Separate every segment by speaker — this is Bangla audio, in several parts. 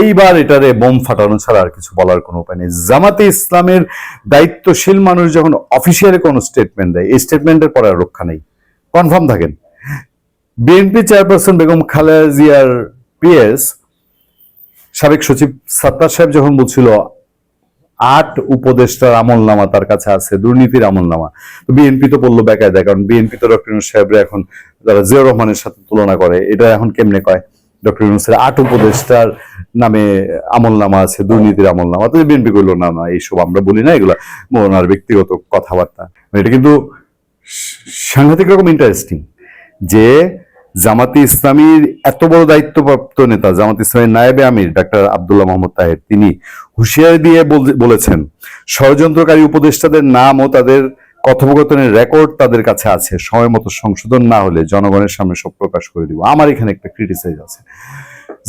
Speaker 1: এইবার এটারে বোম ফাটানো ছাড়া আর কিছু বলার কোনো উপায় নেই। জামাতে ইসলামের দায়িত্বশীল মানুষ যখন অফিসিয়ালি কোনো স্টেটমেন্ট দেয়, এই স্টেটমেন্টের পরে আর রক্ষা নেই। কনফার্ম থাকেন। বিএনপি চেয়ারপারসন বেগম খালেদা জিয়ার পিএস, সাবেক সচিব সাত্তার সাহেব যখন বলছিল, আট উপদেষ্টার আমল নামা তার কাছে আছে, দুর্নীতির আমল নামা বিএনপি তো বলল বেকায় দেয় কারণ বিএনপি তো ডক্টর সাহেবরা এখন, যারা জিয়াউর রহমানের সাথে তুলনা করে, এটা এখন কেমনে কয়? ডক্টর ইউনুসের আট উপদেষ্টার নামে আমল নামা আছে, দুর্নীতির আমল নামা তো বিএনপি করল না না, এইসব আমরা বলি না, এগুলা ওনার ব্যক্তিগত কথাবার্তা। এটা কিন্তু সাংঘাতিক রকম ইন্টারেস্টিং যে জামাতি ইসলামীর এত বড় দায়িত্বপ্রাপ্ত নেতা, জামাত ইসলামীর নায়েবে আমির, ডাক্তার আব্দুল্লাহ মোহাম্মদ তাহের, তিনি হুঁশিয়ারি দিয়ে বল- বলেছেন, ষড়যন্ত্রকারী উপদেষ্টাদের নাম ও তাদের কথোপকথনের রেকর্ড তাদের কাছে আছে। সময় মতো সংশোধন না হলে জনগণের সামনে সব প্রকাশ করে দিব। আমার এখানে একটা ক্রিটিসাইজ আছে।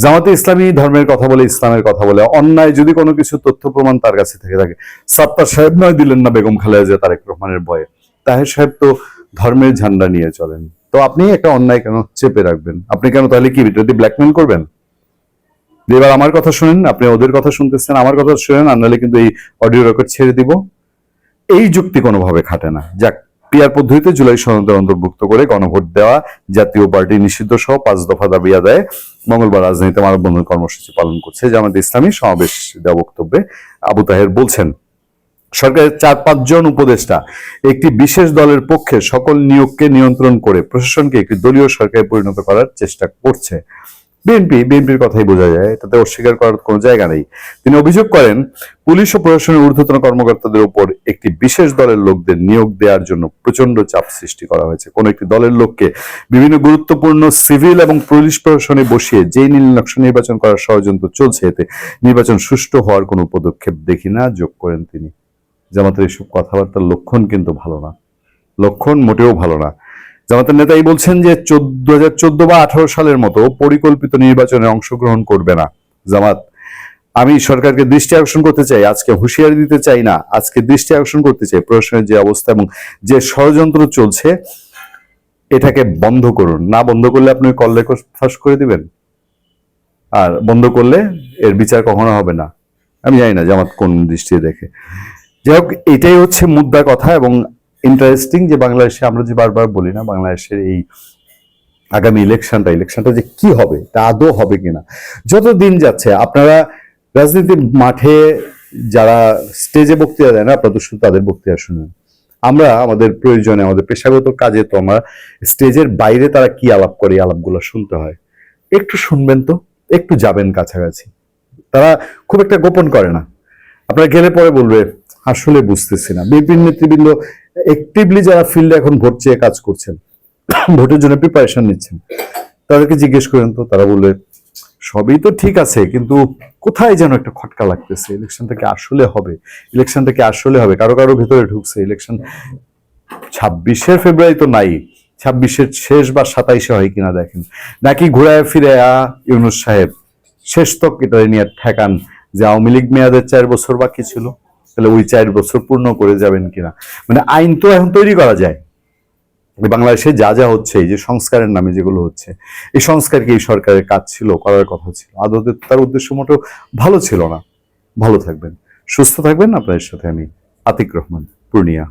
Speaker 1: জামাতে ইসলামী ধর্মের কথা বলে, ইসলামের কথা বলে, অন্যায় যদি কোনো কিছু তথ্য প্রমাণ তার কাছে থেকে থাকে। সাত্তার সাহেব নয় দিলেন না বেগম খালেদা জিয়া, তারেক রহমানের বয়ে তাহের সাহেব তো ধর্মের ঝান্ডা নিয়ে চলেন। তো আপনি একটা অন্যায় কেন চেপে রাখবেন? আপনি কেন তাহলে কি দিয়ে ব্ল্যাকমেল করবেন? এবার আমার কথা শুনেন, আপনি ওদের কথা শুনতেছেন, আমার কথা শুনেন, আর নাহলে কিন্তু এই অডিও রেকর্ড ছেড়ে দিব। এই যুক্তি কোনোভাবে খাটে না। যাক পিয়ার পদ্ধতিতে জুলাই সনদের অন্তর্ভুক্ত করে গণভোট দেওয়া জাতীয় পার্টি নিষিদ্ধ সহ পাঁচ দফা দাবি আদায়ে মঙ্গলবার রাজধানীতে মানববন্ধন কর্মসূচি পালন করছে জামাত ইসলামী। সমাবেশ দেওয়া বক্তব্যে আবু তাহের বলছেন, সরকারের চার পাঁচজন উপদেষ্টা একটি বিশেষ দলের পক্ষে সকল নিয়োগকে নিয়ন্ত্রণ করে প্রশাসনকে একটি দলীয় সরকারে পরিণত করার চেষ্টা করছে। বিএনপি বিএনপির কথাই বোঝা যায় এটাতে অস্বীকার করার কোনো জায়গা নেই। তিনি অভিযোগ করেন, পুলিশ ও প্রশাসনের ঊর্ধ্বতন কর্মকর্তাদের উপর একটি বিশেষ দলের লোকদের নিয়োগ দেওয়ার জন্য প্রচণ্ড চাপ সৃষ্টি করা হয়েছে। কোন একটি দলের লোককে বিভিন্ন গুরুত্বপূর্ণ সিভিল এবং পুলিশ প্রশাসনে বসিয়ে যেই নীল নকশা নির্বাচন করার ষড়যন্ত্র চলছে, এতে নির্বাচন সুষ্ঠু হওয়ার কোনো পদক্ষেপ দেখি না, যোগ করেন তিনি। জামাতের এইসব কথাবার্তার লক্ষণ কিন্তু ভালো না। লক্ষণ মোটেও ভালো না। জামাতের নেতা এই বলছেন যে চোদ্দ হাজার চোদ্দ বা আঠারো সালের মতো পরিকল্পিত নির্বাচনে অংশগ্রহণ করবে না জামাত। আমি সরকারকে দৃষ্টি আকর্ষণ করতে চাই, আজকে হুঁশিয়ারি দিতে চাই না, আজকে দৃষ্টি আকর্ষণ করতে চাই, প্রশাসনের যে অবস্থা এবং যে ষড়যন্ত্র চলছে, এটাকে বন্ধ করুন। না বন্ধ করলে আপনি কল ফাঁস করে দিবেন? আর বন্ধ করলে এর বিচার কখনো হবে না? আমি জানি না জামাত কোন দৃষ্টিতে দেখে। যাই হোক, এটাই হচ্ছে মুদ্রা কথা এবং ইন্টারেস্টিং যে বাংলাদেশে আমরা যে বারবার বলি না, বাংলাদেশের এই আগামী ইলেকশনটা ইলেকশনটা যে কি হবে, তা আদৌ হবে কিনা? যত দিন যাচ্ছে, আপনারা রাজনীতির মাঠে যারা স্টেজে বক্তৃতা দেয় না, আপনারা তো শুধু তাদের বক্তৃতা শুনেন। আমরা আমাদের প্রয়োজনে, আমাদের পেশাগত কাজে তো আমরা স্টেজের বাইরে তারা কি আলাপ করে আলাপগুলো শুনতে হয়। একটু শুনবেন তো, একটু যাবেন কাছাকাছি। তারা খুব একটা গোপন করে না। আপনারা গেলে পরে বলবে আসলে বুঝতেছি না। বিপিন নেতৃবৃন্দ অ্যাক্টিভলি যারা ফিল্ডে এখন ভোট চেয়ে কাজ করছেন, ভোটের জন্য প্রিপারেশন নিচ্ছেন, তাদেরকে জিজ্ঞেস করেন তো, তারা বলবে সবই তো ঠিক আছে, কিন্তু কোথায় যেন একটা খটকা লাগতেছে ইলেকশনটা কি আসলে হবে? ইলেকশনটা কি আসলে হবে? কারও কারও ভেতরে ঢুকছে ইলেকশন ছাব্বিশের ফেব্রুয়ারি তো নাই, ছাব্বিশের শেষ বা সাতাইশে হয় কিনা দেখেন। নাকি ঘুরায় ফিরে ইউনুস সাহেব, শেষ তক এটা নিয়ে ঠেকান যে আওয়ামী লীগ মেয়াদের চার বছর বাকি ছিল। তাহলে ওই চার বছর পূর্ণ করে যাবেন কিনা? মানে আইন তো এখন তৈরি করা যায়। বাংলাদেশে যা যা হচ্ছে, এই যে সংস্কারের নামে যেগুলো হচ্ছে, এই সংস্কার কি এই সরকারের কাজ ছিল, করার কথা ছিল? আদতে তার উদ্দেশ্য মোটেও ভালো ছিল না। ভালো থাকবেন। সুস্থ থাকবেন। আপনাদের সাথে আমি আতিক রহমান, পূর্ণিয়া।